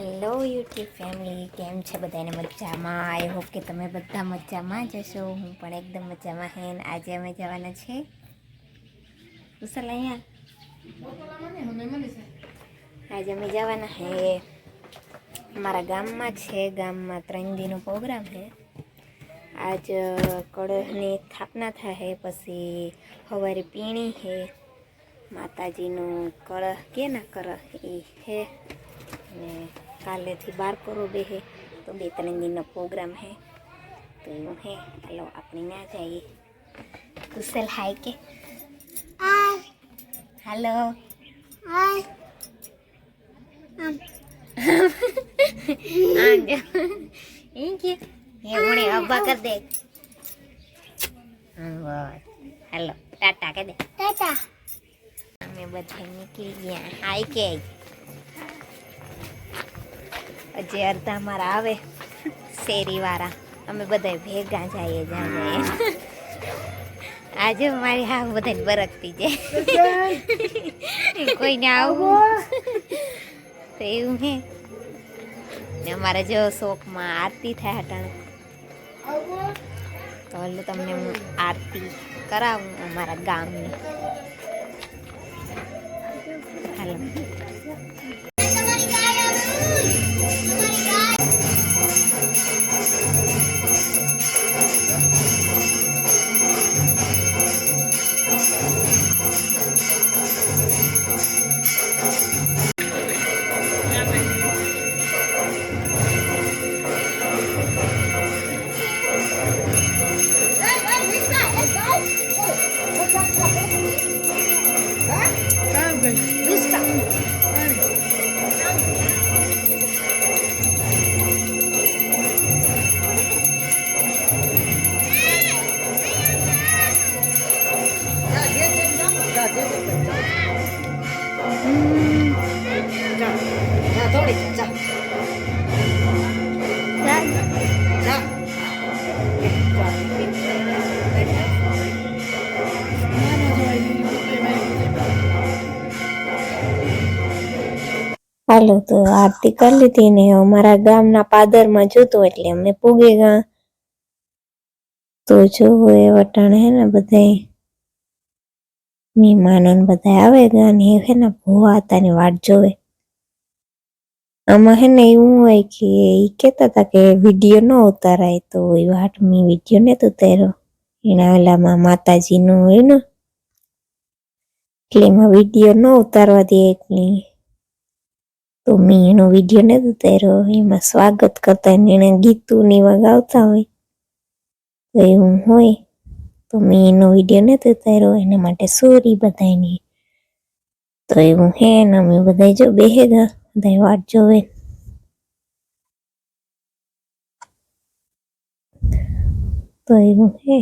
Hello YouTube family કેમ છે બધાને મજામાં? આઈ હોપ કે તમે બધા મજામાં જ હશો. હું પણ એકદમ મજામાં હે. ને આજે અમે જવાના છે કુશલ અહીંયા આજે અમે જવાના હે. અમારા ગામમાં છે. ગામમાં ત્રણ દિનનો પ્રોગ્રામ છે આજ કળશની સ્થાપના થાય પછી સવારે પીણી છે માતાજીનું કળશ કે ના કરહ એ છે અને કાલેથી બાર કરો બે હે તો બે ત્રણ દિનનો પ્રોગ્રામ હે તો એવું હે ચાલો આપણે ના જઈએ કુશલ હાય કે હાલો આમ જો ઈ કે એ મને અબ્બા કર દે હા બસ હાલો ટાટા કહી દે હજી અડધા અમારા આવે. શેરીવાળા. અમે બધા ભેગા જઈએ જ્યાં જઈએ. આજે મારી હા બધાને બરકતી છે. કોઈને આવું? તો એવું હે. ને અમારે જો શોખમાં આરતી થાય હટાણે. તો તમને હું આરતી કરાવું અમારા ગામની. હાલો તો આરતી કરી લીધી ને અમારા ગામના પાદરમાં જોતું એટલે અમે પૂગી ગયા તો જોવું એ વટાણે હે ને બધા મહેમાનો બધા આવે ગયા ને એ હે ને ભૂવા વાટ જોવે. આમાં હે ને એવું હોય કે ઈ કહેતા હતા કે વીડિયો ન ઉતારાય તો એ વાટ મેં વીડિયો ને તો ઉતાર્યો. એના ઓલામાં માતાજીનું હોય ને. એટલે એમાં વીડિયો ન ઉતારવા દે એટલે તો મેં એનો વીડિયો ને ઉતાર્યો એમાં સ્વાગત કરતા એને ગીતું એવા ગાવતા હોય. તો એવું હોય. તો મેં એનો વીડિયો ને ઉતાર્યો એના માટે સોરી બધાની તો એવું હે ને અમે બધા જો બેહેગા. બધા વાટ જોવે. તો એવું હે.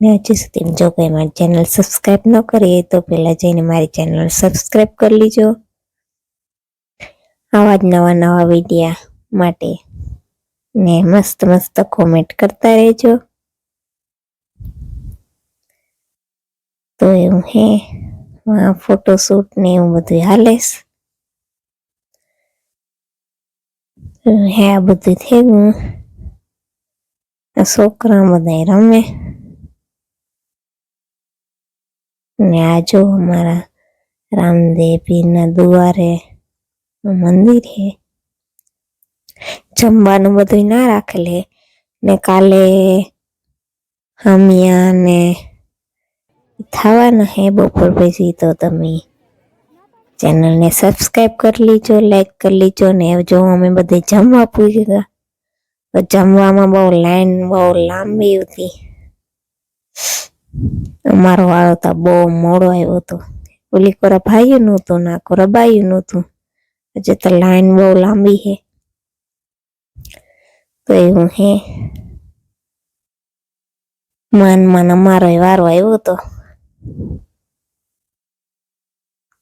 ને હજી સુધી જો કોઈ મારી ચેનલ સબસ્ક્રાઇબ ન કરી તો પહેલાં જઈને મારી ચેનલ સબસ્ક્રાઇબ કરી લીજો. આવા જ નવા નવા વિડીયા માટે ને મસ્ત મસ્ત કોમેન્ટ કરતા રહેજો. તો એવું હે. ફોટોશૂટ ને એવું બધું હાલેશ હે, આ બધું થયું. છોકરા બધા રમે. ને આ જો અમારા રામદેવ પીરના દુવારે મંદિર હે જમવાનું બધું ના રાખેલે ને કાલે હમિયા ને થવાના હે બપોર પછી તો તમે ચેનલને સબસ્ક્રાઇબ કરી લીજો લાઈક કરી લીજો ને જો અમે બધે જમવા પૂછી ગયા જમવામાં બહુ લાઈન બહુ લાંબી હતી. અમારો વાળો તો બહુ મોડો આવ્યો હતો. ઓલી કોરા ભાઈ નહોતું ના કોરા બાઈ નહોતું. હજી તો લાઈન બહુ લાંબી હે તો એવું હે માન માન અમારો વારો આવ્યો હતો.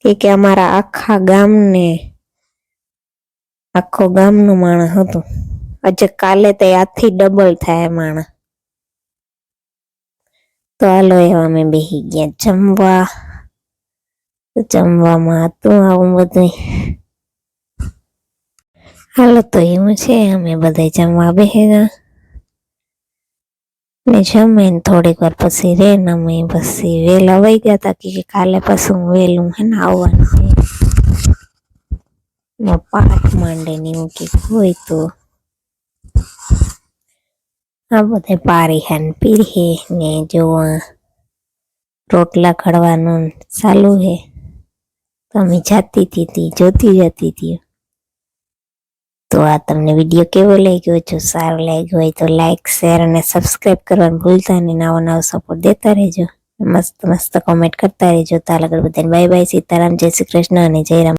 કે અમારા આખા ગામને, આખો ગામનું માણસ હતું. આજે કાલે તો આથી ડબલ થાય માણસ. તો હાલો, એવા અમે બેસી ગયા જમવા. જમવામાં હતું આવું બધું હાલો, તો એવું છે, અમે બધા જમવા બેસેલા ને જમે ને થોડીક વાર પછી રે, ને અમે પછી વહેલા વહી ગયા તા, કે કાલે પછી હું વહેલું હે ને આવવાનું પાઠ માંડે ને એવું કંઈક હોય તો બધે પારી હે ને ને જો રોટલા ખડવાનું ચાલુ હે તો અમે જાતી હતી જોતી જતી હતી તો. આ તમને વીડિયો કેવો લાગ્યો? જો સારો લાગ્યો હોય તો લાઈક શેર અને સબસ્ક્રાઈબ કરવાનું ભૂલતા નહીં. નવો નવો સપોર્ટ દેતા રહેજો. મસ્ત મસ્ત કોમેન્ટ કરતા રહેજો. તાલ આગળ બધાને બાય બાય સીતારામ, જય શ્રી કૃષ્ણ અને જય રામ.